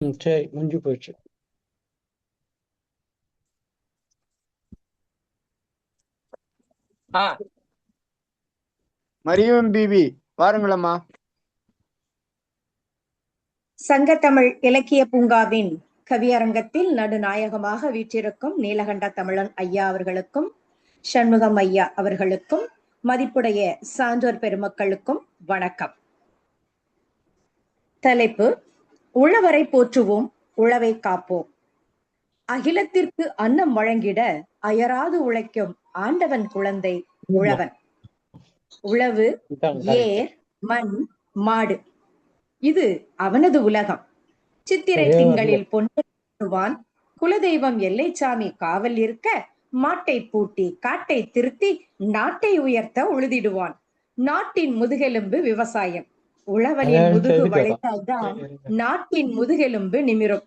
ம் சரி முடிஞ்சு போயிடுச்சு ஆ மரியம் பிபி வாருங்களம்மா. சங்கத்தமிழ் இலக்கிய பூங்காவின் கவியரங்கத்தில் நடுநாயகமாக வீற்றிருக்கும் நீலகண்ட தமிழன் ஐயா அவர்களுக்கும் சண்முகம் ஐயா அவர்களுக்கும் மதிப்புடைய சான்றோர் பெருமக்களுக்கும் வணக்கம். தலைப்பு உழவரை போற்றுவோம் உழவை காப்போம். அகிலத்திற்கு அன்னம் வழங்கிட அயராது உழைக்கும் ஆண்டவன் குழந்தை உழவன். உழவு. ஏர் மண் மாடு. இது அவனது உலகம். சித்திரை திங்களில் பொன்னுவான் குலதெய்வம் எல்லைச்சாமி காவல் இருக்க மாட்டை பூட்டி காட்டை திருத்தி நாட்டை உயர்த்த உழுதிடுவான். நாட்டின் முதுகெலும்பு விவசாயம். உழவனின் முதுகு வரேன். வளைத்தால்தான் நாட்டின் முதுகெலும்பு நிமிரும்.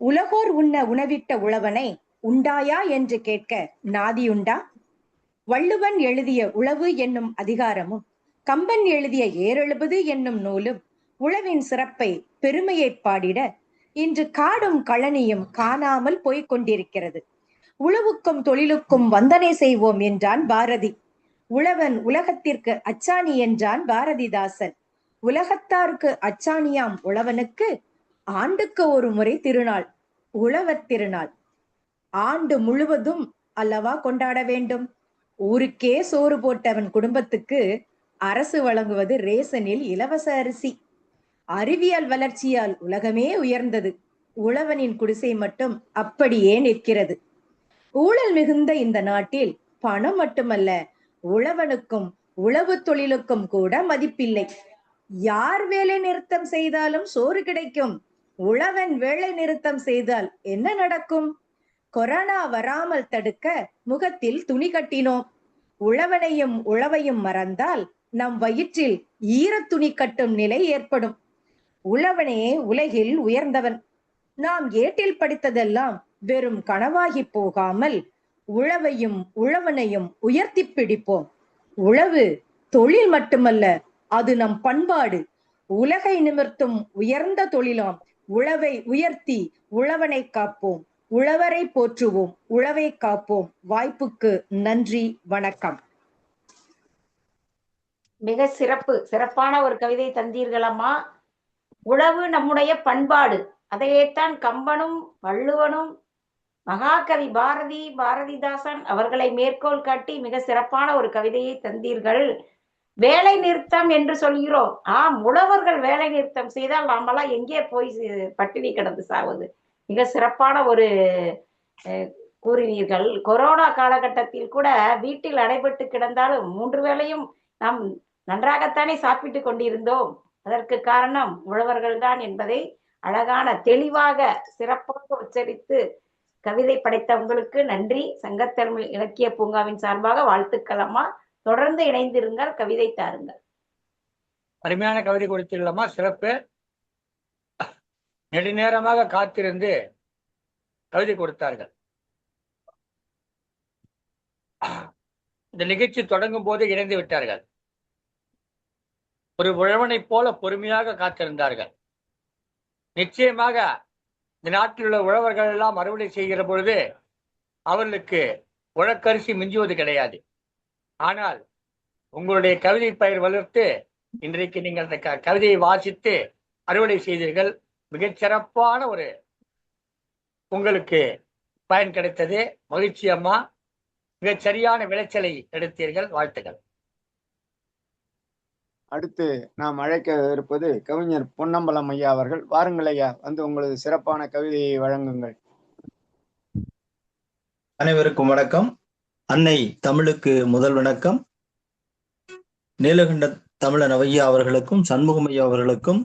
உலகோர் உண்ண உணவிட்ட உழவனை உண்டாயா என்று கேட்க நாதியுண்டா? வள்ளுவன் எழுதிய உழவு என்னும் அதிகாரமும் கம்பன் எழுதிய ஏறெழுபது என்னும் நூலும் உழவின் சிறப்பை பெருமையைப் பாடிட இன்று காடும் கழனியும் காணாமல் போய்க் கொண்டிருக்கிறது. உழவுக்கும் தொழிலுக்கும் வந்தனை செய்வோம் என்றான் பாரதி. உழவன் உலகத்திற்கு அச்சாணி என்றான் பாரதிதாசன். உலகத்தாருக்கு அச்சாணியாம் உழவனுக்கு ஆண்டுக்கு ஒரு முறை திருநாள் உழவர் திருநாள். ஆண்டு முழுவதும் அல்லவா கொண்டாட வேண்டும்? ஊருக்கே சோறு போட்டவன் குடும்பத்துக்கு அரசு வழங்குவது ரேசனில் இலவச அரிசி. அறிவியல் வளர்ச்சியால் உலகமே உயர்ந்தது. உழவனின் குடிசை மட்டும் அப்படியே நிற்கிறது. ஊழல் மிகுந்த இந்த நாட்டில் பணம் மட்டுமல்ல உழவனுக்கும் உழவு தொழிலுக்கும் கூட மதிப்பில்லை. யார் வேலை நிறுத்தம் செய்தாலும் சோறு கிடைக்கும். உழவன் வேலை நிறுத்தம் செய்தால் என்ன நடக்கும்? கொரோனா வராமல் தடுக்க முகத்தில் துணி கட்டினோம். உழவனையும் உழவையும் மறந்தால் நம் வயிற்றில் ஈரத் துணி கட்டும் நிலை ஏற்படும். உழவனே உலகில் உயர்ந்தவன். நாம் ஏட்டில் படித்ததெல்லாம் வெறும் கனவாகி போகாமல் உழவையும் உழவனையும் உயர்த்தி பிடிப்போம். உழவு தொழில் மட்டுமல்ல அது நம் பண்பாடு. உலகை நிமிர்த்தும் உயர்ந்த தொழிலாம் உழவை உயர்த்தி உழவனை காப்போம். உழவரை போற்றுவோம் உழவை காப்போம். வாய்ப்புக்கு நன்றி வணக்கம். மிக சிறப்பு சிறப்பான ஒரு கவிதை தந்தீர்களம்மா. உழவு நம்முடைய பண்பாடு. அதையேத்தான் கம்பனும் வள்ளுவனும் மகாகவி பாரதி பாரதிதாசன் அவர்களை மேற்கோள் காட்டி மிக சிறப்பான ஒரு கவிதையை தந்தீர்கள். வேலை நிறுத்தம் என்று சொல்கிறோம். ஆம் உழவர்கள் வேலை நிறுத்தம் செய்தால் நாமெல்லாம் எங்கே போய் பட்டினி கிடந்து சாவது? மிக சிறப்பான ஒரு கூறினீர்கள். கொரோனா காலகட்டத்தில் கூட வீட்டில் அடைபட்டு கிடந்தாலும் மூன்று வேளையும் நாம் நன்றாகத்தானே சாப்பிட்டு கொண்டிருந்தோம். அதற்கு காரணம் உழவர்கள்தான் என்பதை அழகான தெளிவாக சிறப்பாக உச்சரித்து கவிதை படைத்த உங்களுக்கு நன்றி. சங்கத்தமிழ் இலக்கிய பூங்காவின் சார்பாக வாழ்த்துக்களம்மா தொடர்ந்து இணைந்திருங்கள் கவிதை தாருங்கள். அருமையான கவிதை கொடுத்துள்ளமா சிறப்பு. நெடுநேரமாக காத்திருந்து கவிதை கொடுத்தார்கள். இந்த நிகழ்ச்சி தொடங்கும் போது இணைந்து விட்டார்கள். ஒரு உழவனைப் போல பொறுமையாக காத்திருந்தார்கள். நிச்சயமாக இந்த நாட்டில் உள்ள உழவர்கள் எல்லாம் அறுவடை செய்கிற பொழுது அவர்களுக்கு உழக்கரிசி மிஞ்சுவது கிடையாது. ஆனால் உங்களுடைய கவிதை பயிர் வளர்த்து இன்றைக்கு நீங்கள் அந்த க- கவிதையை வாசித்து அறுவடை செய்தீர்கள். மிகச்சிறப்பான ஒரு உங்களுக்கு பயன் கிடைத்தது. மகிழ்ச்சி அம்மா. மிகச்சரியான விளைச்சலை எடுத்தீர்கள். வாழ்த்துக்கள். அடுத்து நாம் அழைக்க இருப்பது கவிஞர் பொன்னம்பலம் ஐயா அவர்கள். வாருங்கள் ஐயா வந்து உங்களது சிறப்பான கவிதையை வழங்குங்கள். அனைவருக்கும் வணக்கம். அன்னை தமிழுக்கு முதல் வணக்கம். நீலகண்ட தமிழன் ஐயா அவர்களுக்கும் சண்முகம் ஐயா அவர்களுக்கும்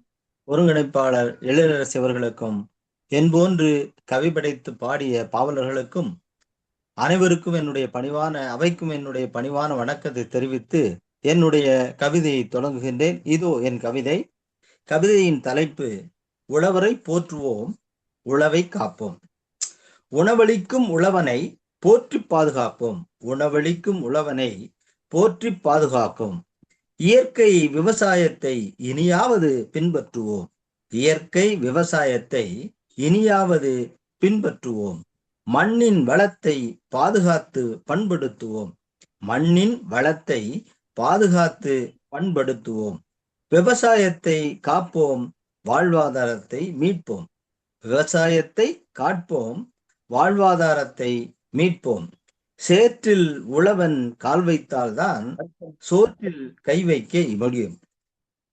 ஒருங்கிணைப்பாளர் எழிலரசி அவர்களுக்கும் என்போன்று கவி படைத்து பாடிய பாவலர்களுக்கும் அனைவருக்கும் என்னுடைய பணிவான அவைக்கும் என்னுடைய பணிவான வணக்கத்தை தெரிவித்து என்னுடைய கவிதையை தொடங்குகின்றேன். இதோ என் கவிதை. கவிதையின் தலைப்பு உழவரை போற்றுவோம் உழவை காப்போம். உணவளிக்கும் உழவனை போற்றி பாதுகாப்போம். உணவளிக்கும் உழவனை போற்றி பாதுகாப்போம் இயற்கை விவசாயத்தை இனியாவது பின்பற்றுவோம். இயற்கை விவசாயத்தை இனியாவது பின்பற்றுவோம். மண்ணின் வளத்தை பாதுகாத்து பண்படுத்துவோம். மண்ணின் வளத்தை பாதுகாத்து பண்படுத்துவோம். விவசாயத்தை காப்போம் வாழ்வாதாரத்தை மீட்போம். விவசாயத்தை காட்போம் வாழ்வாதாரத்தை மீட்போம். சேற்றில் உழவன் கால் வைத்தால்தான் சோற்றில் கை வைக்க முடியும்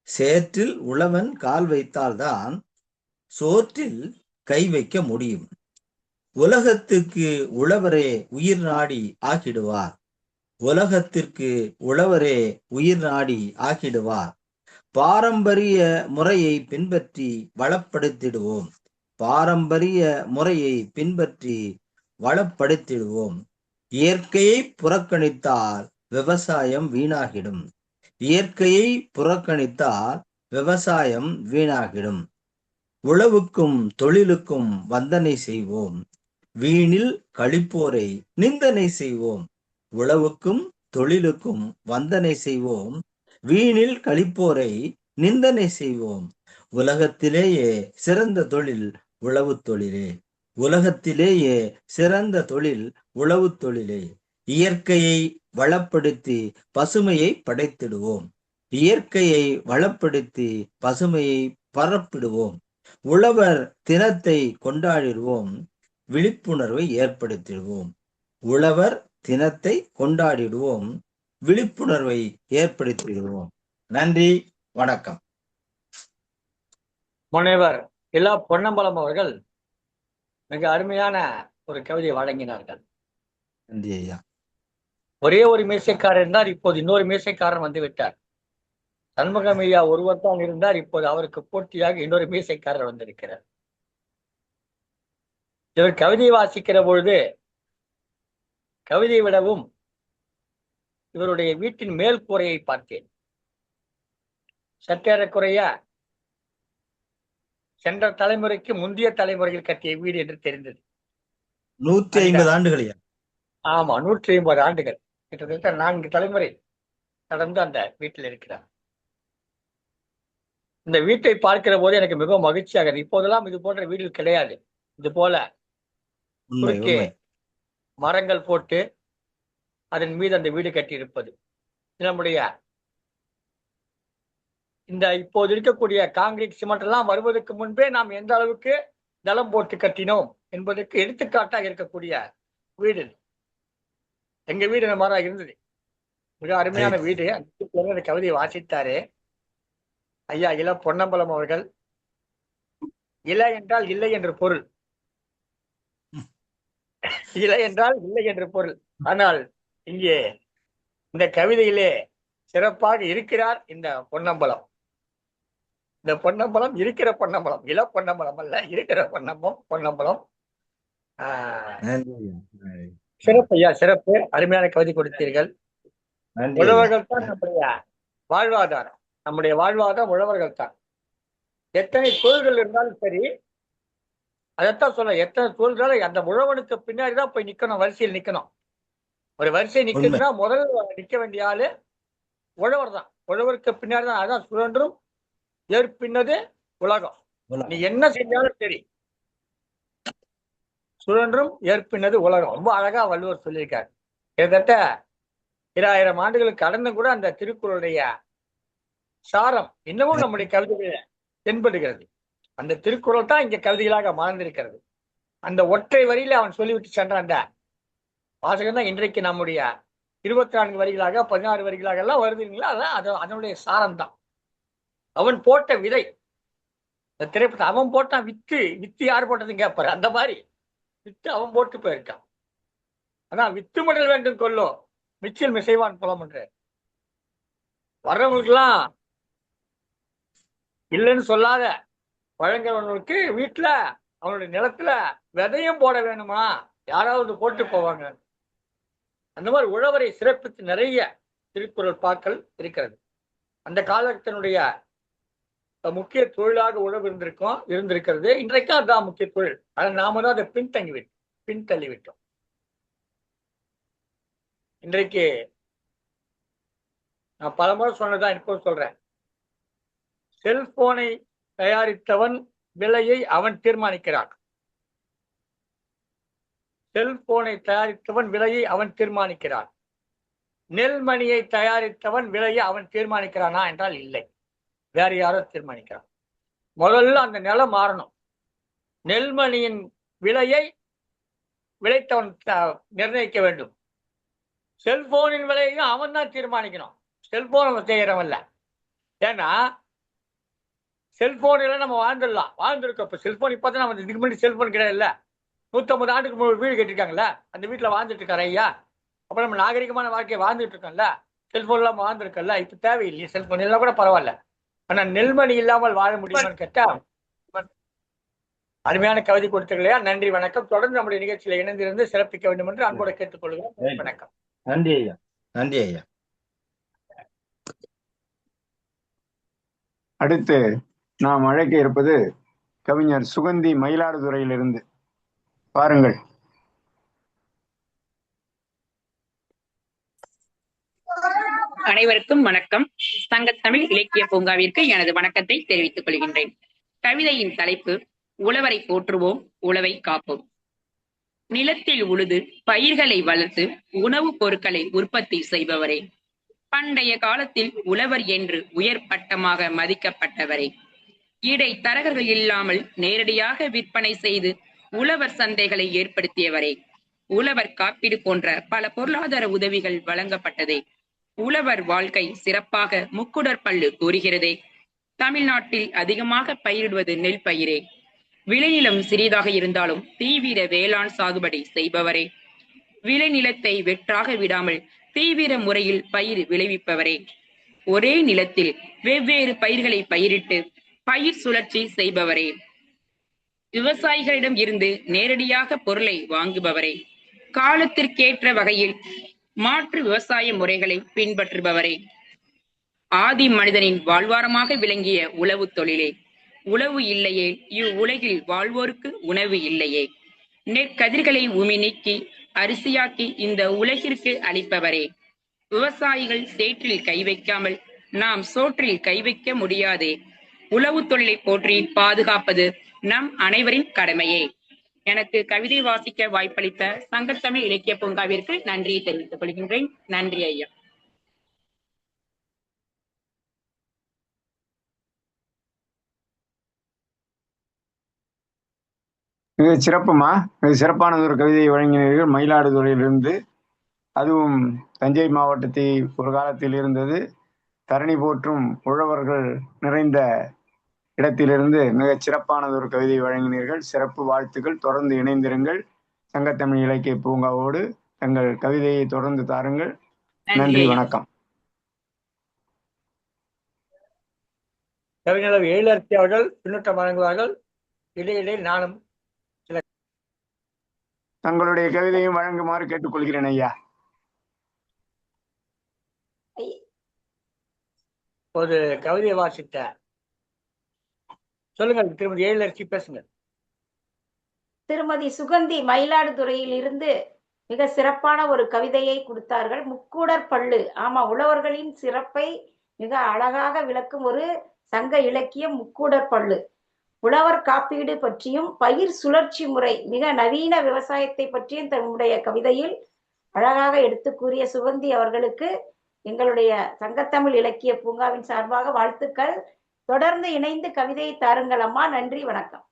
சேற்றில் உழவன் கால் வைத்தால்தான் சோற்றில் கை வைக்க முடியும். உலகத்துக்கு உழவரே உயிர் நாடி ஆக்கிடுவார் உலகத்திற்கு உழவரே உயிர் நாடி ஆகிடுவார். பாரம்பரிய முறையை பின்பற்றி வளப்படுத்திடுவோம். பாரம்பரிய முறையை பின்பற்றி வளப்படுத்திடுவோம். இயற்கையை புறக்கணித்தால் விவசாயம் வீணாகிடும். இயற்கையை புறக்கணித்தால் விவசாயம் வீணாகிடும். உழவுக்கும் தொழிலுக்கும் வந்தனை செய்வோம். வீணில் கழிப்போரை நிந்தனை செய்வோம். உழவுக்கும் தொழிலுக்கும் வந்தனை செய்வோம். வீணில் கழிப்போரை நிந்தனை செய்வோம். உலகத்திலேயே சிறந்த தொழில் உழவு தொழிலே. உலகத்திலேயே சிறந்த தொழில் உழவு தொழிலே. இயற்கையை வளப்படுத்தி பசுமையை படைத்திடுவோம். இயற்கையை வளப்படுத்தி பசுமையை பரப்பிடுவோம். உழவர் தினத்தை கொண்டாடிடுவோம். விழிப்புணர்வை ஏற்படுத்திடுவோம். உழவர் தினத்தை கொண்டாடிடுவோம். விழிப்புணர்வை ஏற்படுத்திடுவோம். நன்றி வணக்கம். முனைவர் இலா பொன்னம்பலம் அவர்கள் மிக அருமையான ஒரு கவிதையை வழங்கினார்கள். நன்றி ஐயா. ஒரே ஒரு மீசைக்காரர் இருந்தார் இப்போது இன்னொரு மீசைக்காரர் வந்து விட்டார் சண்முகம் ஐயா ஒருவர் தான் இருந்தார் இப்போது அவருக்கு போட்டியாக இன்னொரு மீசைக்காரர் வந்திருக்கிறார். இவர் கவிதை வாசிக்கிற பொழுது கவிதை விடவும் இவருடைய வீட்டின் மேல் கூரையை பார்த்தேன். சற்றேறக்குறைய சென்ற தலைமுறைக்கு முந்தைய தலைமுறையில் கட்டிய வீடு என்று தெரிந்தது. நூத்தி ஐம்பது ஆண்டுகள் ஆமா நூற்றி ஐம்பது ஆண்டுகள். கிட்டத்தட்ட நான்கு தலைமுறை கடந்து அந்த வீட்டில் இருக்கிறார். இந்த வீட்டை பார்க்கிற போது எனக்கு மிகவும் மகிழ்ச்சியாக. இப்போதெல்லாம் இது போன்ற வீடுகள் கிடையாது. இது போல மரங்கள் போட்டு அதன் மீது அந்த வீடு கட்டி இருப்பது இது நம்முடைய இந்த இப்போது இருக்கக்கூடிய காங்கிரீட் சிமெண்ட் எல்லாம் வருவதற்கு முன்பே நாம் எந்த அளவுக்கு தளம் போட்டு கட்டினோம் என்பதற்கு எடுத்துக்காட்டாக இருக்கக்கூடிய வீடு. எங்க வீடு இந்த மாதிரி இருந்தது. மிக அருமையான. வீடு. அந்த கவிதையை வாசித்தாரு. ஐயா இள பொன்னம்பலம் அவர்கள். இல என்றால் இல்லை என்று பொருள். இலை என்றால் இல்லை என்று பொருள். ஆனால் இங்கே இந்த கவிதையிலே சிறப்பாக இருக்கிறார் இந்த பொன்னம்பலம். இந்த பொன்னம்பலம் இருக்கிற பொன்னம்பலம் இள பொன்னம்பலம் அல்ல இருக்கிற பொன்னம்பலம். பொன்னம்பலம். சிறப்பு ஐயா சிறப்பு. அருமையான கவிதை கொடுத்தீர்கள். உழவர்கள் தான் நம்முடைய வாழ்வாதாரம். நம்முடைய வாழ்வாதாரம் உழவர்கள் தான். எத்தனை தொழில்கள் இருந்தாலும் சரி அதைத்தான் சொல்ல எத்தனை தொழில்கள் அந்த உழவனுக்கு பின்னாடி தான் போய் நிக்கணும் வரிசையில் நிக்கணும். ஒரு வரிசை நிக்குதுன்னா முதல் நிக்க வேண்டிய ஆளு உழவர் தான். உழவருக்கு பின்னாடி தான் அதான் சுழன்றும் ஏற்பின்னது உலகம். நீ என்ன செஞ்சாலும் சரி. சுழன்றும் ஏற்பினது உலகம். ரொம்ப அழகா வள்ளுவர் சொல்லியிருக்காரு. கிட்டத்தட்ட இராயிரம் ஆண்டுகளுக்கு கடந்து கூட அந்த திருக்குறளுடைய சாரம் இன்னமும் நம்முடைய கவிதைகள் தென்படுகிறது. அந்த திருக்குறள் தான் இங்க கவிதைகளாக மாறந்திருக்கிறது அந்த ஒற்றை வரியில அவன் சொல்லிவிட்டு சென்ற அந்த வாசகம் தான் இன்றைக்கு நம்முடைய இருபத்தி நான்கு வரிகளாக பதினாறு வரிகளாக எல்லாம் வருதுங்களா? அதான் அது அதனுடைய சாரம் தான். அவன் போட்ட விதை இந்த திரைப்படத்தை அவன் போட்டான் வித்து வித்து யார் போட்டதுன்னு கேட்பாரு அந்த மாதிரி வித்து அவன் போட்டு போயிருக்கான். ஆனா வித்து மடல் வேண்டும் கொல்லோ மிச்சில் மிசைவான் புலம்ன்ற வர்றவங்களுக்கெல்லாம் இல்லைன்னு சொல்லாத. வழங்குறவனுக்கு வீட்டுல அவனுடைய நிலத்துல விதையும் போட வேணுமா? யாராவது போட்டு போவாங்க. அந்த மாதிரி உழவரை சிறப்பித்து நிறைய திருக்குறள் பாக்கள் இருக்கிறது. அந்த காலத்தினுடைய முக்கிய தொழிலாக உழவு இருந்திருக்கும் இருந்திருக்கிறது. இன்றைக்கும் அதுதான் முக்கிய தொழில். ஆனால் நாம தான் அதை பின்தங்கி விட்டோம். பின்தள்ளிவிட்டோம் இன்றைக்கு நான் பலமுறை சொன்னதான் இப்போ சொல்றேன். செல்போனை தயாரித்தவன் விலையை அவன் தீர்மானிக்கிறான். செல்போனை தயாரித்தவன் விலையை அவன் தீர்மானிக்கிறான். நெல்மணியை தயாரித்தவன் விலையை அவன் தீர்மானிக்கிறானா என்றால் இல்லை. வேற யாரோ தீர்மானிக்கிறான். முதல்ல அந்த நிலம் மாறணும். நெல்மணியின் விலையை விளைத்தவன் நிர்ணயிக்க வேண்டும். செல்போனின் விலையையும் அவன் தான் தீர்மானிக்கணும். செல்போன் அவன் செய்யறவன்ல ஏன்னா செல்போனில் நம்ம வாழ்ந்துடலாம். வாழ்ந்துருக்கோம். இப்போ செல்போன் இப்போ தான் நம்ம இதுக்கு முன்னாடி செல்போன் கிடையாது இல்ல நூற்றம்பது ஆண்டுக்கு முன்னாடி வீடு கட்டிருக்காங்கல்ல அந்த வீட்டில் வாழ்ந்துட்டு இருக்காரு ஐயா? அப்புறம் நம்ம நாகரிகமான வாழ்க்கையை வாழ்ந்துட்டு இருக்கோம்ல செல்போன் இல்லாமல் வாழ்ந்துருக்கோம்ல? இப்போ தேவையில்லையே. செல்போன் எல்லாம் கூட பரவாயில்ல. ஆனா நெல்மணி இல்லாமல் வாழ முடியுமான்னு கேட்டா அருமையான கவிதை கொடுத்தீர்களையா? நன்றி வணக்கம். தொடர்ந்து நம்முடைய நிகழ்ச்சியில இணைந்திருந்து சிறப்பிக்க வேண்டும் என்று அன்போடு கேட்டுக்கொள்கிறோம். வணக்கம். நன்றி ஐயா. நன்றி ஐயா. அடுத்து நாம் அழைக்க இருப்பது கவிஞர் சுகந்தி மயிலாடுதுறையிலிருந்து. பாருங்கள். அனைவருக்கும் வணக்கம். சங்கத்தமிழ் இலக்கிய பூங்காவிற்கு எனது வணக்கத்தை தெரிவித்துக் கொள்கின்றேன். கவிதையின் தலைப்பு உழவரை போற்றுவோம் உழவை காப்போம். நிலத்தில் உழுது பயிர்களை வளர்த்து உணவுப் பொருட்களை உற்பத்தி செய்பவரே. பண்டைய காலத்தில் உழவர் என்று உயர் பட்டமாக மதிக்கப்பட்டவரே. இடை தரகர்கள் இல்லாமல் நேரடியாக விற்பனை செய்து உழவர் சந்தைகளை ஏற்படுத்தியவரே. உழவர் காப்பீடு போன்ற பல பொருளாதார உதவிகள் வழங்கப்பட்டதே. உழவர் வாழ்க்கை சிறப்பாக முக்குடர் பள்ளு கூறுகிறதே. தமிழ்நாட்டில் அதிகமாக பயிரிடுவது நெல் பயிரே. விளைநிலம் சிறிதாக இருந்தாலும் தீவிர வேளாண் சாகுபடி செய்பவரே. விளைநிலத்தை வெற்றாக விடாமல் தீவிர முறையில் பயிர் விளைவிப்பவரே. ஒரே நிலத்தில் வெவ்வேறு பயிர்களை பயிரிட்டு பயிர் சுழற்சி செய்பவரே. விவசாயிகளிடம் இருந்து நேரடியாக பொருளை வாங்குபவரே. காலத்திற்கேற்ற வகையில் மாற்று விவசாய முறைகளை பின்பற்றுபவரே. ஆதி மனிதனின் வாழ்வாரமாக விளங்கிய உழவு தொழிலே. உழவு இல்லையே இவ்வுலகில் வாழ்வோருக்கு உணவு இல்லையே. நெற்கதிர்களை உமி நீக்கி அரிசியாக்கி இந்த உலகிற்கு அளிப்பவரே. விவசாயிகள் சேற்றில் கை வைக்காமல் நாம் சோற்றில் கை வைக்க முடியாதே. உளவு தொழிலை போற்றி பாதுகாப்பது நம் அனைவரின் கடமையே. எனக்கு கவிதை வாசிக்க வாய்ப்பளித்த சங்கத்தமிழ் இலக்கிய பூங்காவிற்கு நன்றியை தெரிவித்துக் கொள்கின்றேன். நன்றி ஐயா. மிக சிறப்புமா? மிக சிறப்பானது ஒரு கவிதையை வழங்கினீர்கள். மயிலாடுதுறையிலிருந்து. அதுவும் தஞ்சை மாவட்டத்தை ஒரு காலத்தில் இருந்தது. தரணி போற்றும் உழவர்கள் நிறைந்த இடத்திலிருந்து மிகச் சிறப்பானது ஒரு கவிதை வழங்கினீர்கள். சிறப்பு வாழ்த்துக்கள். தொடர்ந்து இணைந்திருங்கள். சங்கத்தமிழ் இலக்கிய பூங்காவோடு தங்கள் கவிதையை தொடர்ந்து தாருங்கள். நன்றி. வணக்கம். கவிஞர் எழிலரசி அவர்கள் பின்னூட்டம் வழங்குவார்கள். இடையிடையில் நானும் தங்களுடைய கவிதையும் வழங்குமாறு கேட்டுக்கொள்கிறேன் ஐயா. ஒரு கவிதையை வாசித்த சொல்லுங்கள் திருமதி எழிலரசி பேசுங்க திருமதி சுகந்தி மயிலாடுதுறையில் இருந்து மிக சிறப்பான ஒரு கவிதையை கொடுத்தார்கள். முக்கூடர் பள்ளு. ஆமா உழவர்களின் சிறப்பை மிக அழகாக விளக்கும் ஒரு சங்க இலக்கியம் முக்கூடர் பள்ளு. உழவர் காப்பீடு பற்றியும் பயிர் சுழற்சி முறை மிக நவீன விவசாயத்தை பற்றியும் தன்னுடைய கவிதையில் அழகாக எடுத்து கூறிய சுகந்தி அவர்களுக்கு எங்களுடைய சங்கத்தமிழ் இலக்கிய பூங்காவின் சார்பாக வாழ்த்துக்கள். தொடர்ந்து இணைந்து கவிதையை தாருங்கள் அம்மா. நன்றி வணக்கம்.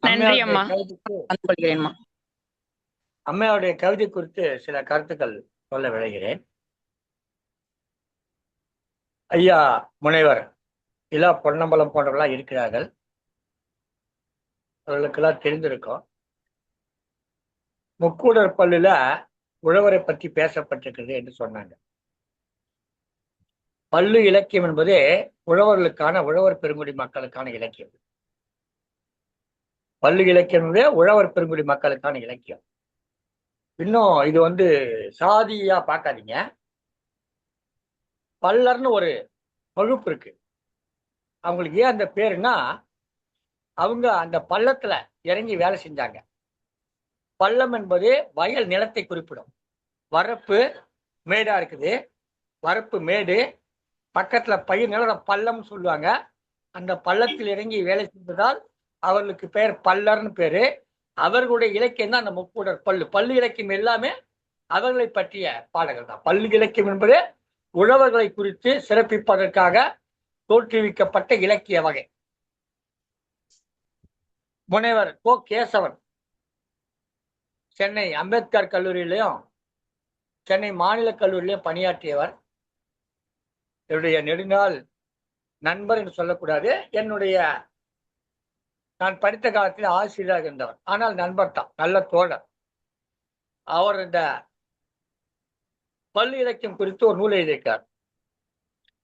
நன்றி அம்மையாருடைய அம்மா. கவிதைக்கு வந்து கொள்கிறேன்மா. அம்மையாருடைய கவிதை குறித்து சில கருத்துக்கள் சொல்ல விளைகிறேன் ஐயா முனைவர் இலா பொன்னம்பலம் போன்றவர்களாம் இருக்கிறார்கள். அவர்களுக்கெல்லாம் தெரிந்திருக்கும். முக்கூடர் பல்லுல உழவரை பற்றி பேசப்பட்டிருக்கிறது என்று சொன்னாங்க. பல்லு இலக்கியம் என்பதே உழவர்களுக்கான உழவர் பெருங்குடி மக்களுக்கான இலக்கியம். பல்லு இலக்கியம் என்பதே உழவர் பெருங்குடி மக்களுக்கான இலக்கியம். இன்னும் இது வந்து சாதியா பார்க்காதீங்க. பல்லர்னு ஒரு வகுப்பு இருக்கு. அவங்களுக்கு ஏன் அந்த பேருன்னா அவங்க அந்த பள்ளத்துல இறங்கி வேலை செஞ்சாங்க. பள்ளம் என்பது வயல் நிலத்தை குறிப்பிடும். வரப்பு மேடா இருக்குது. வரப்பு மேடு பக்கத்துல பயிர் நிலம் பள்ளம்னு சொல்லுவாங்க. அந்த பள்ளத்தில் இறங்கி வேலை செய்வதால் அவர்களுக்கு பெயர் பல்லர்னு பேரு. அவர்களுடைய இலக்கியம் தான் அந்த முக்கூடர் பல்லு. பல்லு இலக்கியம் எல்லாமே அவர்களை பற்றிய பாடல்கள் தான். பல்லு இலக்கியம் என்பது உழவர்களை குறித்து சிறப்பிப்பதற்காக தோற்றுவிக்கப்பட்ட இலக்கிய வகை. முனைவர் கோ. கேசவன் சென்னை அம்பேத்கர் கல்லூரியிலையும் சென்னை மாநில கல்லூரியிலையும் பணியாற்றியவர். என்னுடைய நெடுநாள் நண்பர் என்று சொல்லக்கூடாது. என்னுடைய நான் படித்த காலத்தில் ஆசிரியராக இருந்தவர். ஆனால் நண்பர் தான் நல்ல தோழர். அவர் இந்த பள்ளி இலக்கியம் குறித்து ஒரு நூல் எழுதியிருக்கார்.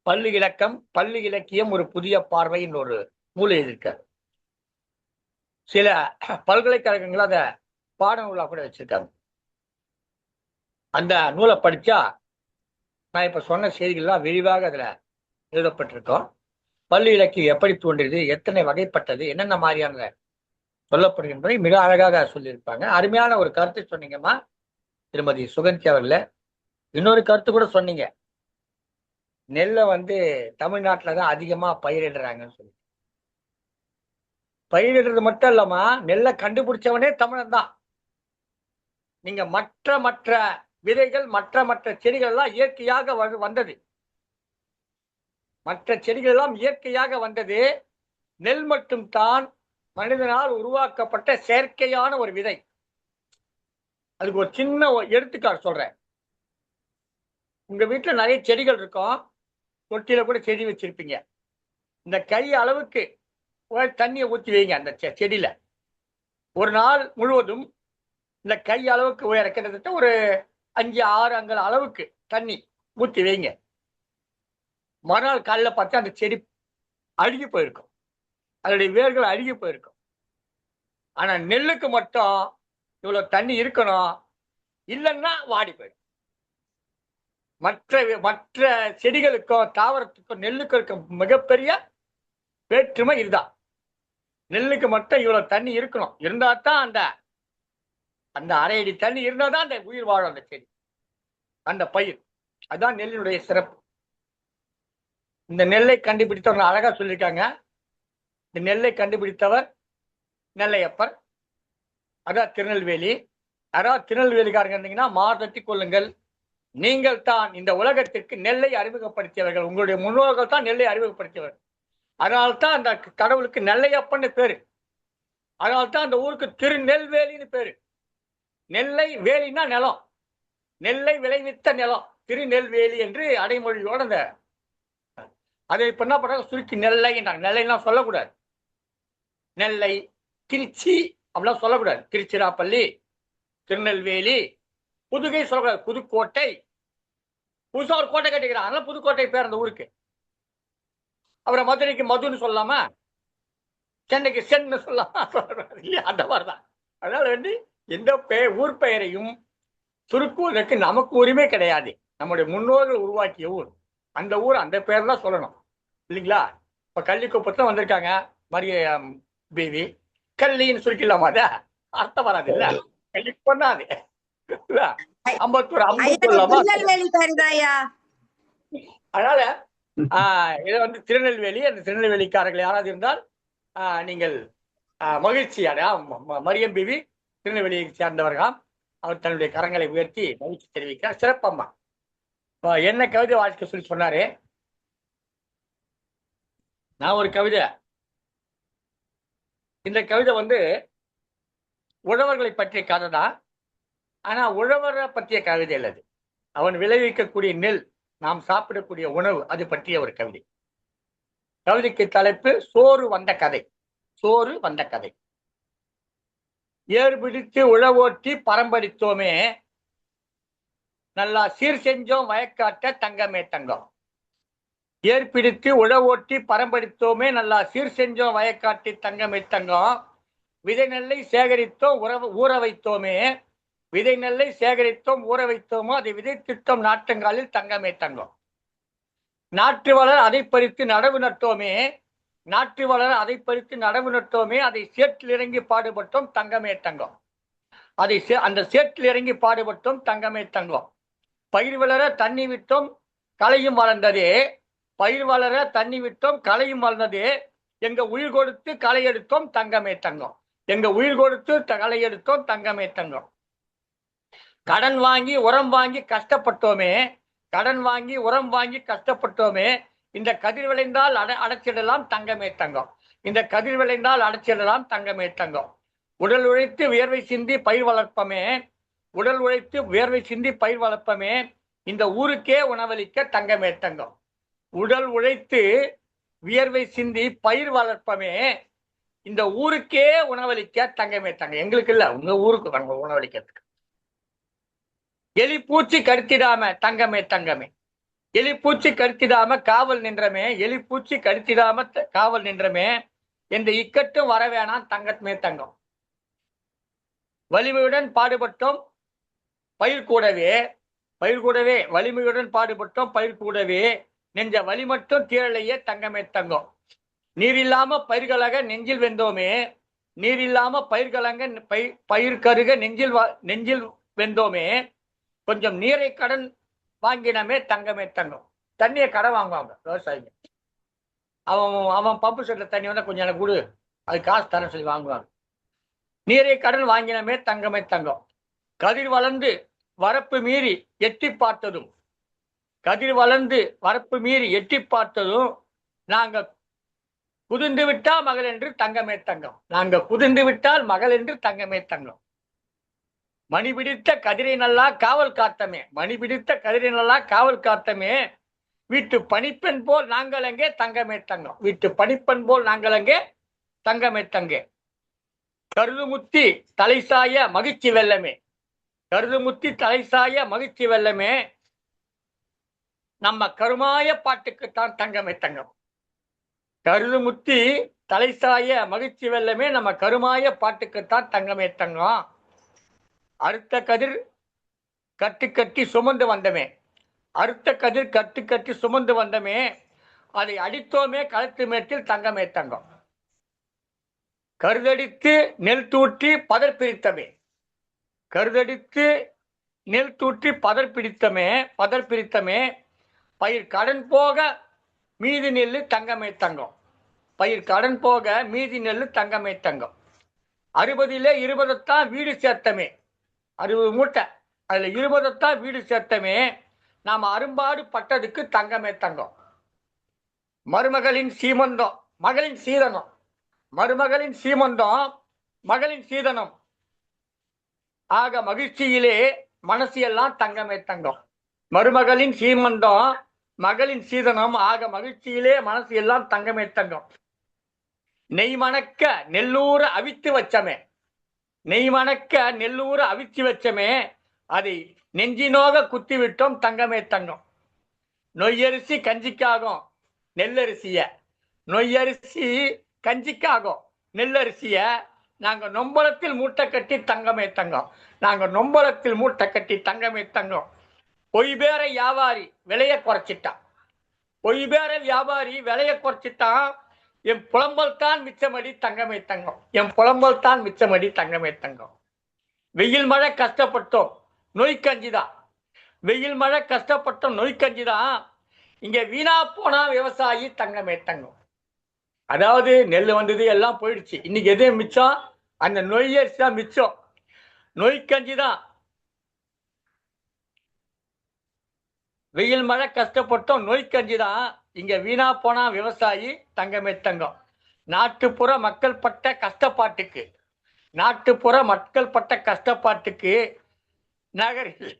பள்ளி இலக்கம் பள்ளி இலக்கியம் ஒரு புதிய பார்வையின் ஒரு நூல் எழுதியிருக்கார். சில பல்கலைக்கழகங்கள் அதை பாட நூலாக கூட வச்சிருக்காங்க. அந்த நூலை படிச்சா நான் இப்போ சொன்ன செய்திகள்லாம் விரிவாக அதில் எழுதப்பட்டிருக்கோம். பள்ளி இலக்கியம் எப்படி தோன்றியது எத்தனை வகைப்பட்டது என்னென்ன மாதிரியான சொல்லப்படுகின்றதை மிக அழகாக சொல்லியிருப்பாங்க. அருமையான ஒரு கருத்து சொன்னீங்கம்மா திருமதி சுகந்தி அவர்கள. இன்னொரு கருத்து கூட சொன்னீங்க. நெல்லை வந்து தமிழ்நாட்டில் தான் அதிகமாக பயிரிடுறாங்கன்னு சொல்லி பயிரிடுறது மட்டும் இல்லாமல் நெல்லை கண்டுபிடிச்சவனே தமிழன் தான். நீங்க மற்ற மற்ற விதைகள் மற்ற மற்ற செடிகள் எல்லாம் இயற்கையாக வந்தது. மற்ற செடிகள் எல்லாம் இயற்கையாக வந்தது. நெல் மட்டும் தான் மனிதனால் உருவாக்கப்பட்ட செயற்கையான ஒரு விதை. அதுக்கு ஒரு சின்ன ஒரு எடுத்துக்காட்டு சொல்றேன். உங்க வீட்டுல நிறைய செடிகள் இருக்கும். தொட்டியில கூட செடி வச்சிருப்பீங்க. இந்த கை அளவுக்கு தண்ணியை ஊற்றி வைங்க அந்த செ- செடியில. ஒரு நாள் முழுவதும் இந்த கை அளவுக்கு உயர கிட்டத்தட்ட ஒரு அஞ்சு ஆறு அங்கல அளவுக்கு தண்ணி ஊற்றி வைங்க. மறுநாள் காலைல பார்த்தா அந்த செடி அழுகி போயிருக்கும். அதனுடைய வேர்கள் அழுகி போயிருக்கும். ஆனால் நெல்லுக்கு மட்டும் இவ்வளோ தண்ணி இருக்கணும். இல்லைன்னா வாடி போயிடும். மற்ற மற்ற செடிகளுக்கும் தாவரத்துக்கும் நெல்லுக்கும் இருக்க மிகப்பெரிய வேற்றுமை இதுதான். நெல்லுக்கு மட்டும் இவ்வளோ தண்ணி இருக்கணும். இருந்தால் தான் அந்த அந்த அரை அடி தண்ணி இருந்தால் தான் அந்த உயிர் வாழும் அந்த செடி. அந்த பயிர். அதுதான் நெல்லினுடைய சிறப்பு. இந்த நெல்லை கண்டுபிடித்தவர் அழகா சொல்லியிருக்காங்க. இந்த நெல்லை கண்டுபிடித்தவர் நெல்லையப்பர். அதான் திருநெல்வேலி. அதான் திருநெல்வேலிக்காரங்க இருந்தீங்கன்னா மாதட்டி கொள்ளுங்கள். நீங்கள் தான் இந்த உலகத்திற்கு நெல்லை அறிமுகப்படுத்தியவர்கள். உங்களுடைய முன்னோர்கள் தான் நெல்லை அறிமுகப்படுத்தியவர். அதனால தான் அந்த கடவுளுக்கு நெல்லையப்பன்னு பேரு. அதனால தான் அந்த ஊருக்கு திருநெல்வேலின்னு பேரு. நெல்லை வேலின்னா நிலம். நெல்லை விளைவித்த நிலம். திருநெல்வேலி என்று அடைமொழியோட அந்த அதை இப்ப என்ன பண்றாங்க? சுருக்கி நெல்லை நெல்லைலாம் சொல்லக்கூடாது. நெல்லை திருச்சி அப்படிலாம் சொல்லக்கூடாது. திருச்சிராப்பள்ளி திருநெல்வேலி புதுகை சொல்லக்கூடாது. புதுக்கோட்டை. புதுசா ஒரு கோட்டை கட்டிக்கிறாங்க. அதனால புதுக்கோட்டை பேர் அந்த ஊருக்கு. அப்புறம் மதுரைக்கு மதுன்னு சொல்லாமா சென்னைக்கு சென்னு சொல்லாமா இல்லையா அந்த மாதிரிதான். அதனால வந்து எந்த பெயர் ஊர் பெயரையும் சுருக்குவதற்கு நமக்கு உரிமை கிடையாது. நம்முடைய முன்னோர்கள் உருவாக்கிய ஊர். அந்த ஊர் அந்த பேர் தான் சொல்லணும். இல்லைங்களா? இப்ப கள்ளிக்குப்பத்துல வந்திருக்காங்க. மரியம் பேபி கள்ளின்னு சுருக்கிடலாமா அத? அர்த்தம் வராது இல்ல? கள்ளி பண்ணாது இல்ல? அம்பத்தூர் அதனால ஆஹ் இது வந்து திருநெல்வேலி அந்த திருநெல்வேலிக்காரர்கள் யாராவது இருந்தால் நீங்கள் ஆஹ் மகிழ்ச்சி அடையா ம- ம- மரியம் பிவி திருநெல்வேலியை சேர்ந்தவர்களாம் அவர் தன்னுடைய கரங்களை உயர்த்தி மகிழ்ச்சி தெரிவிக்கிறார். சிறப்பம்மா. இப்போ என்ன கவிதை வாழ்க்கை சொல்லி சொன்னாரு? நான் ஒரு கவிதை. இந்த கவிதை வந்து உழவர்களை பற்றிய கதை தான். ஆனா உழவரை பற்றிய கவிதை அல்லது அவன் விளைவிக்கக்கூடிய நெல் நாம் சாப்பிடக்கூடிய உணவு அது பற்றிய ஒரு கவிதை. கவிதைக்கு தலைப்பு சோறு வந்த கதை. சோறு வந்த கதை. ஏர் பிடித்து உழவோட்டி பரம்படித்தோமே. நல்லா சீர் செஞ்சோம் வயக்காட்ட தங்கமே தங்கம். ஏர் பிடித்து உழவோட்டி பரம்படித்தோமே நல்லா சீர் செஞ்சோம் வயக்காட்டி தங்கமே தங்கம். விதை நெல்லை சேகரித்தோம் உறவு ஊற வைத்தோமே. விதை நெல்லை சேகரித்தோம் ஊற வைத்தோமோ அதை விதைத்திட்டோம் நாட்டங்காலில் தங்கமே தங்கம். நாற்று வளர் அதை பறித்து நடவு நட்டோமே. நாற்று வளர அதை பறித்து நடவு நட்டோமே அதை சேற்றில் இறங்கி பாடுபட்டோம் தங்கமே தங்கம். அதை சே- அந்த சேற்றில் இறங்கி பாடுபட்டோம் தங்கமே தங்கம். பயிர் வளர தண்ணி விட்டோம் களையும் வளர்ந்ததே. பயிர் வளர தண்ணி விட்டோம் களையும் வளர்ந்ததே. எங்க உயிர் கொடுத்து களை எடுத்தோம் தங்கமே தங்கம். எங்க உயிர் கொடுத்து த- களை எடுத்தோம் தங்கமே தங்கம். கடன் வாங்கி உரம் வாங்கி கஷ்டப்பட்டோமே. கடன் வாங்கி உரம் வாங்கி கஷ்டப்பட்டோமே. இந்த கதிர் விளைந்தால் அட அடைச்சிடலாம் தங்கமே தங்கம். இந்த கதிர் விளைந்தால் அடைச்சிடலாம் தங்கமே தங்கம். உடல் உழைத்து வியர்வை சிந்தி பயிர் வளர்ப்பமே. உடல் உழைத்து வியர்வை சிந்தி பயிர் வளர்ப்பமே. இந்த ஊருக்கே உணவளிக்க தங்கமே தங்கம். உடல் உழைத்து வியர்வை சிந்தி பயிர் வளர்ப்பமே. இந்த ஊருக்கே உணவளிக்க தங்கமே தங்கம். எங்களுக்கு இல்ல உங்க ஊருக்கு உணவளிக்கிறதுக்கு. எலி பூச்சி கருத்திடாம தங்கமே தங்கமே. எலி பூச்சி கருத்திடாம காவல் நின்றமே எலி பூச்சி கருத்திடாம காவல் நின்றமே இந்த இக்கட்டும் வர வேணாம் தங்கமே தங்கம். வலிமையுடன் பாடுபட்டோம் பயிர் கூடவே பயிர் கூடவே வலிமையுடன் பாடுபட்டோம் பயிர் கூடவே நெஞ்ச வலி மட்டும் கீழலையே தங்கமே தங்கம். நீர் இல்லாம பயிர்களாக நெஞ்சில் வெந்தோமே நீர் இல்லாம பயிர்களங்க பயிர் பயிர் கருக நெஞ்சில் நெஞ்சில் வெந்தோமே கொஞ்சம் நீரை கடன் வாங்கினமே தங்கமே தங்கம். தண்ணியை கடன் வாங்குவாங்க. விவசாயிங்க. அவன் அவன் பம்பு செட்டில் தண்ணி வந்தால் கொஞ்சம் எனக்கு கொடு. அது காசு தரேன் சொல்லி வாங்குவாங்க. நீரை கடன் வாங்கினமே தங்கமே தங்கம். கதிர் வளர்ந்து வரப்பு மீறி எட்டி பார்த்ததும் கதிர் வளர்ந்து வரப்பு மீறி எட்டி பார்த்ததும் நாங்கள் குதிர்ந்து விட்டால் மகள் என்று தங்கமே தங்கம். நாங்கள் குதிர்ந்து விட்டால் மகள் என்று தங்கமே தங்கம். மணி பிடித்த கதிரை நல்லா காவல் காத்தமே மணி பிடித்த கதிரை நல்லா காவல் காத்தமே. வீட்டு பணிப்பெண் போல் நாங்கள் அங்கே தங்கமே தங்கம். வீட்டு பணிப்பெண் போல் நாங்கள் அங்கே தங்கமே தங்கே. கருதுமுத்தி தலை சாய மகிழ்ச்சி வெள்ளமே கருதுமுத்தி தலைசாய மகிழ்ச்சி வெள்ளமே நம்ம கருமாய பாட்டுக்குத்தான் தங்கமே தங்கம். கருதுமுத்தி தலை சாய மகிழ்ச்சி வெள்ளமே நம்ம கருமாய பாட்டுக்குத்தான் தங்கமே தங்கம். அடுத்த கதிர் கட்டு கட்டி சுமந்து வந்தமே. அடுத்த கதிர் கட்டு கட்டி சுமந்து வந்தமே. அதை அடித்தோமே களத்து மேட்டில் தங்கமே தங்கம். கருதடித்து நெல் தூற்றி பதர் பிரித்தமே. கருதடித்து நெல் தூற்றி பதர் பிடித்தமே பதர் பிரித்தமே. பயிர் கடன் போக மீதி நெல் தங்கமே தங்கம். பயிர் கடன் போக மீதி நெல் தங்கமே தங்கம். அறுபதிலே இருபதைத்தான் வீடு சேர்த்தமே. அறுபது மூட்டை. அதில் இருபதைத்தான் வீடு சேர்த்தமே. நாம் அரும்பாடு பட்டதுக்கு தங்கமே தங்கம். மருமகளின் சீமந்தம் மகளின் சீதனம். மருமகளின் சீமந்தம் மகளின் சீதனம். ஆக மகிழ்ச்சியிலே மனசு எல்லாம் தங்கமே தங்கம். மருமகளின் சீமந்தம் மகளின் சீதனம். ஆக மகிழ்ச்சியிலே மனசு எல்லாம் தங்கமே தங்கம். நெய் மணக்க நெல்லூர அவித்து வச்சமே. நெய் மணக்க நெல்லூர அவிச்சு வச்சமே அதை நெஞ்சினோக குத்தி விட்டோம் தங்கமே தங்கம். நொய்யரிசி கஞ்சிக்காகும் நெல்லரிசிய. நொய்யரிசி கஞ்சிக்காகும் நெல்லரிசிய. நாங்கள் நொம்பலத்தில் மூட்டை கட்டி தங்கமே தங்கம். நாங்கள் நொம்பலத்தில் மூட்டை கட்டி தங்கமே தங்கம். பொய்பேர வியாபாரி விலையை குறைச்சிட்டான். பொய்பேர வியாபாரி விலையை குறைச்சிட்டான். என் புலம்பல் தான் மிச்சமடி தங்கமே தங்கம். என் புலம்பல் தான் மிச்சமடி தங்கமே தங்கம். வெயில் மழை கஷ்டப்பட்டோம் நோய் வெயில் மழை கஷ்டப்பட்டோம் நோய் இங்க வீணா போனா விவசாயி தங்கமே தங்கம். அதாவது நெல் வந்தது எல்லாம் போயிடுச்சு. இன்னைக்கு எது மிச்சம்? அந்த நொய்யரிசி தான் மிச்சம். நோய் தான் வெயில் மழை கஷ்டப்பட்டோம் நோய் தான் இங்க வீணா போனா விவசாயி தங்கமே தங்கம். நாட்டுப்புற மக்கள் பட்ட கஷ்டப்பாட்டுக்கு நாட்டுப்புற மக்கள் பட்ட கஷ்டப்பாட்டுக்கு நகரில்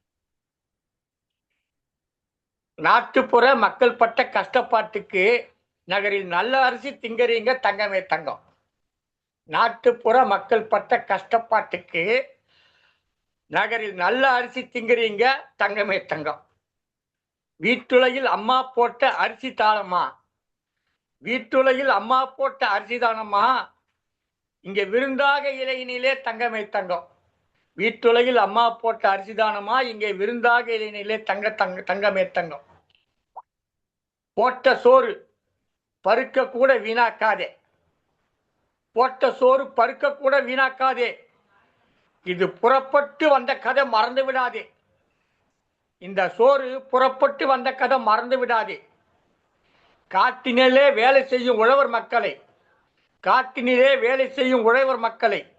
நாட்டுப்புற மக்கள் பட்ட கஷ்டப்பாட்டுக்கு நகரில் நல்ல அரிசி திங்கறீங்க தங்கமே தங்கம். நாட்டுப்புற மக்கள் பட்ட கஷ்டப்பாட்டுக்கு நகரில் நல்ல அரிசி திங்கறீங்க தங்கமே தங்கம். வீட்டுலையில் அம்மா போட்ட அரிசி தானம்மா? வீட்டுலையில் அம்மா போட்ட அரிசி தானம்மா? இங்க விருந்தாக இலையினிலே தங்கமே தங்கம். வீட்டுலையில் அம்மா போட்ட அரிசி தானமா இங்கே விருந்தாக இலையினிலே தங்க தங்க தங்கமே தங்கம். போட்ட சோறு பருக்க கூட வீணாக்காதே. போட்ட சோறு பருக்க கூட வீணாக்காதே. இது புறப்பட்டு வந்த கதை மறந்து விடாதே. இந்த சோறு புறப்பட்டு வந்த கதை மறந்து விடாதே. காட்டினிலே வேலை செய்யும் உழவர் மக்களை. காட்டினிலே வேலை செய்யும் உழவர் மக்களை.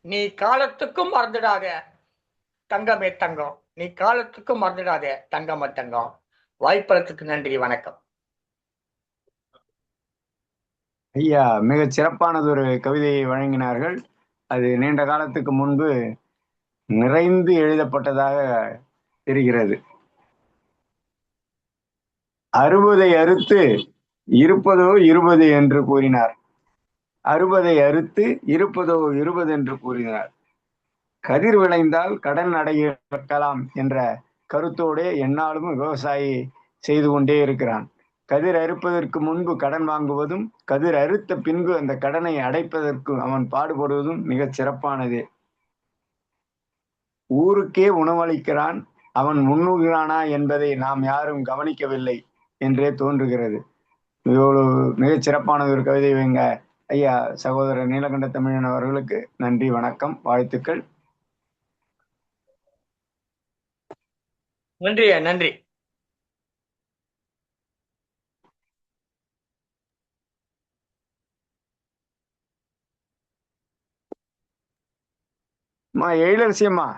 நீ காலத்துக்கும் மறந்துடாத. தங்கமே தங்கம். நீ காலத்துக்கும் மறந்துடாத. தங்கமே தங்கம். வாய்ப்பளத்துக்கு நன்றி. வணக்கம். ஐயா மிகச் சிறப்பானதொரு கவிதையை வழங்கினார்கள். அது நீண்ட காலத்துக்கு முன்பு நிறைந்து எழுதப்பட்டதாக தெரிகிறது. அறுபதை அறுத்து இருப்பதோ இருபது என்று கூறினார். அறுபதை அறுத்து இருப்பதோ இருபது என்று கூறினார். கதிர் விளைந்தால் கடன் அடைக்கலாம் என்ற கருத்தோடு என்னாலும் விவசாயி செய்து கொண்டே இருக்கிறான். கதிர் அறுப்பதற்கு முன்பு கடன் வாங்குவதும் கதிர் அறுத்த பின்பு அந்த கடனை அடைப்பதற்கு அவன் பாடுபடுவதும் மிகச் சிறப்பானது. ஊருக்கே உணவளிக்கிறான் அவன் முன்னுகிறானா என்பதை நாம் யாரும் கவனிக்கவில்லை என்றே தோன்றுகிறது. இவ்வளவு மிகச் சிறப்பான ஒரு கவிதை வைங்க. ஐயா சகோதரர் நீலகண்ட தமிழன் அவர்களுக்கு நன்றி வணக்கம் வாழ்த்துக்கள். நன்றி நன்றி. அம்மா எழிலரசி அம்மா